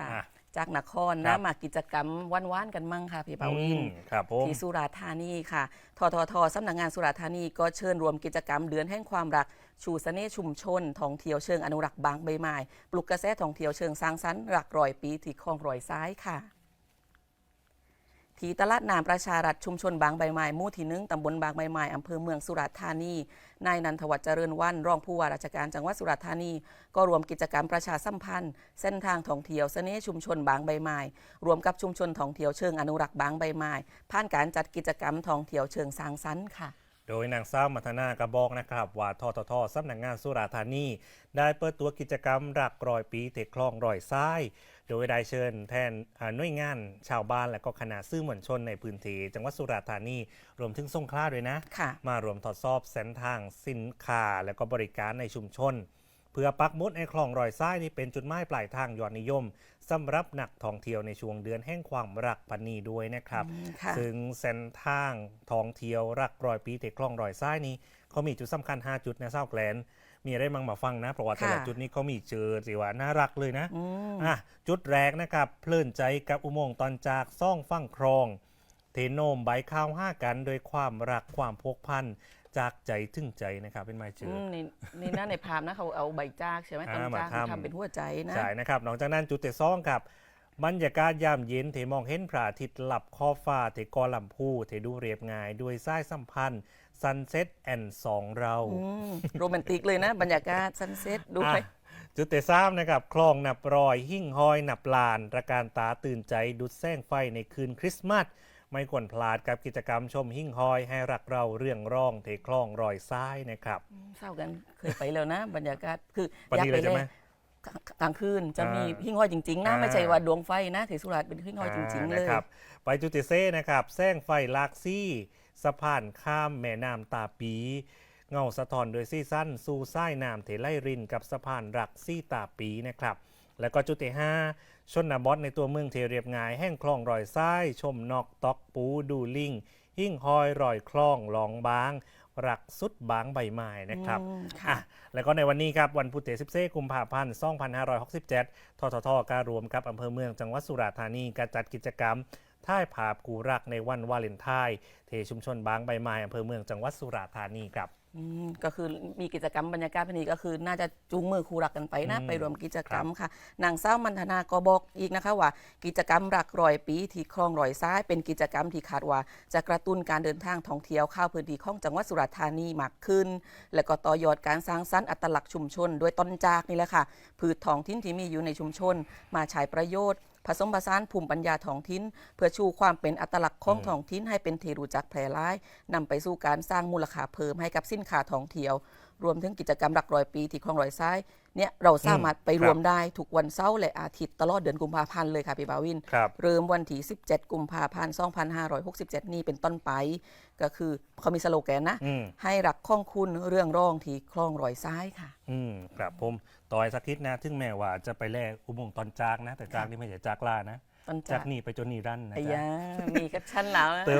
ค่ะ อะจากนครครันะบ มากิจกรรมว่านๆกันมั่งค่ะพี่เปาวิน อืมครับผม ที่สุราษฎร์ธานีค่ะ ทททสำนักงานสุราษฎร์ธานีก็เชิญรวมกิจกรรมเดือนแห่งความรัก ชูเสน่ห์ชุมชนท่องเที่ยวเชิงอนุรักษ์บางใบไม้ ปลุกกระแสท่องเที่ยวเชิงสร้างสรรค์หลักร้อยปีที่คลองรอยซ้ายค่ะ ทีตลาดนามประชารัฐชุมชนบางใบไม้หมู่ที่หนึ่งตำบลบางใบไม้อำเภอเมืองสุราษฎร์ธานี นายนันทวัฒน์เจริญวันรองผู้ว่าราชการจังหวัดสุราษฎร์ธานี ก็รวมกิจกรรมประชาสัมพันธ์ เส้นทางท่องเที่ยวเสน่ห์ชุมชนบางใบไม้รวมกับชุมชนท่องเที่ยวเชิงอนุรักษ์บางใบไม้ผ่านการจัดกิจกรรมท่องเที่ยวเชิงสร้างสรรค์ค่ะ โดยนางสาวมัทนากระบอกนะครับ ว่าทททสำนักงานสุราษฎร์ธานี ได้เปิดตัวกิจกรรมรักรอยปีเตะคลองรอยซ้าย โดยได้เชิญแทนอ่าหน่วยงาน ชาวบ้านและก็คณะซื่อมวลชนในพื้นที่จังหวัดสุราษฎร์ธานี รวมถึงสงขลาด้วยนะค่ะมารวมทดสอบเส้นทางสินค้าและก็บริการในชุมชน เพื่อปักหมุดในคลองรอยซ้ายนี่เป็นจุดหมายปลายทางยอดนิยมสำหรับนักท่องเที่ยวในช่วงเดือนแห่งความรักพันนีด้วยนะครับอืมค่ะซึ่งเส้นทางท่องเที่ยวรักรอยปีเตะคลองรอยซ้ายนี้เขามีจุดสำคัญ 5 จุดนะเศร้าแกลนมีอะไรมั่งมาฟังนะเพราะว่าแต่ละค่ะจุดนี้เขามีเจอสิว่าน่ารักเลยนะอืมอะจุดแรกนะครับเพลินใจกับอุโมงค์ตอนจากซ่องฟั่งครอง เทโนมใบข้าวห้ากันโดยความรักความพกพัน จากใจถึงใจนะครับเป็นไม้เจอือมในในหน้าในภาพนะเขาเอาใบจากใช่ไหมอ่าต้นจากมาทำทำเป็นหัวใจนะใช่นะครับนอกจากนั้นจุดที่สองครับบรรยากาศยามเย็นเทมองเห็นพระอาทิตย์หลับขอบฟ้าเทกอลำพูเทดูเรียบง่าย ด้วยสายสัมพันธ์ซันเซ็ตแอนสองเราอืมโรแมนติกเลยนะ บรรยากาศซันเซ็ตดูไปอะจุดเตะซ้ำนะครับ คลองนับรอย หิ่งหอยนับลานตระการตาตื่นใจดุดแสงไฟในคืนคริสต์มาส ไม่ควรพลาดกับกิจกรรมชมหิ่งหอยให้รักเราเรื่องร่องเทคลองรอยซ้ายนะครับเศร้ากันเคยไปแล้วนะ บรรยากาศคือวันอยากนี้ไปเลยใช่ไหม กลางคืนจะมีอ่าหิ้งห้อยจริงๆนะอ่า ไม่ใช่ว่าดวงไฟนะที่สุราษฎร์เป็นหิ้งห้อยจริง ๆ เลยนะครับไปจุดเตเซ่นะครับแสงไฟลากซี่สะพานข้ามแม่น้ำตาปี เงาสะท้อนโดยซี่สั้นสู่ไส้น้ำเทไลรินกับสะพานรักซี่ตาปีนะครับ แล้วก็จุดที่ห้าชนบทในตัวเมืองเทเรียบง่าย แห่งคลองรอยซ้าย ชมนอกตอกปูดูลิง หิ่งหอยรอยคลองหลองบางรักสุดบางใบไม้นะครับอืมอะค่ะแล้วก็ในวันนี้ครับวันพุธที่ 14 กุมภาพันธ์2567ทททการรวมกับอำเภอเมืองจังหวัดสุราษฎร์ธานีการจัดกิจกรรมท่ายภาพกูรักในวันวาเลนไทน์เทชุมชนบางใบไม้อำเภอเมืองจังหวัดสุราษฎร์ธานีครับ อืมก็คือมีกิจกรรมบรรยากาศพอดีก็คือ น่าจะจูงมือคู่รักกันไปนะ อืมไปรวมกิจกรรมค่ะนางสาวมันธนาก็บอกอีกนะคะว่า กิจกรรมรักรอยปีที่คลองรอยซ้าย เป็นกิจกรรมที่คาดว่า จะกระตุ้นการเดินทางท่องเที่ยวเข้าพื้นที่ของจังหวัดสุราษฎร์ธานีมากขึ้น และก็ต่อยอดการสร้างสรรค์อัตลักษณ์ชุมชนโดยต้นจากนี่แหละค่ะพืชท้องถิ่นที่มีอยู่ในชุมชน มาใช้ประโยชน์ ผสมผสานภูมิปัญญาท้องถิ่นเพื่อชูความเป็นอัตลักษณ์ของอืมท้องถิ่นให้เป็นที่รู้จักแพร่หลายนำไปสู่การสร้างมูลค่าเพิ่มให้กับสินค้าท่องเที่ยว รวมถึงกิจกรรมหลักร้อยปีที่คลองรอยซ้าย เนี่ยเราสามารถไปรวมได้ทุกวันเสาร์และอาทิตย์ตลอดเดือนกุมภาพันธ์เลยค่ะพี่บาวิน ครับ เริ่มวันที่ 17 กุมภาพันธ์ 2567 นี้เป็นต้นไป ก็คือเขามีสโลแกนนะ อืม ให้รักข้องคุณเรื่องร่องที่คลองรอยซ้ายค่ะ อืมครับผมต่อยสักทิศนะถึงแม้ว่าจะไปแลกอุโมงค์ตอนจากนะ แต่จากนี่ไม่ใช่จากล่านะต้นจาจากกนี่ไปจนนี่รันดร์นะไอ้จ๊ะ ยามีกับชั้นแล้วนะ เติม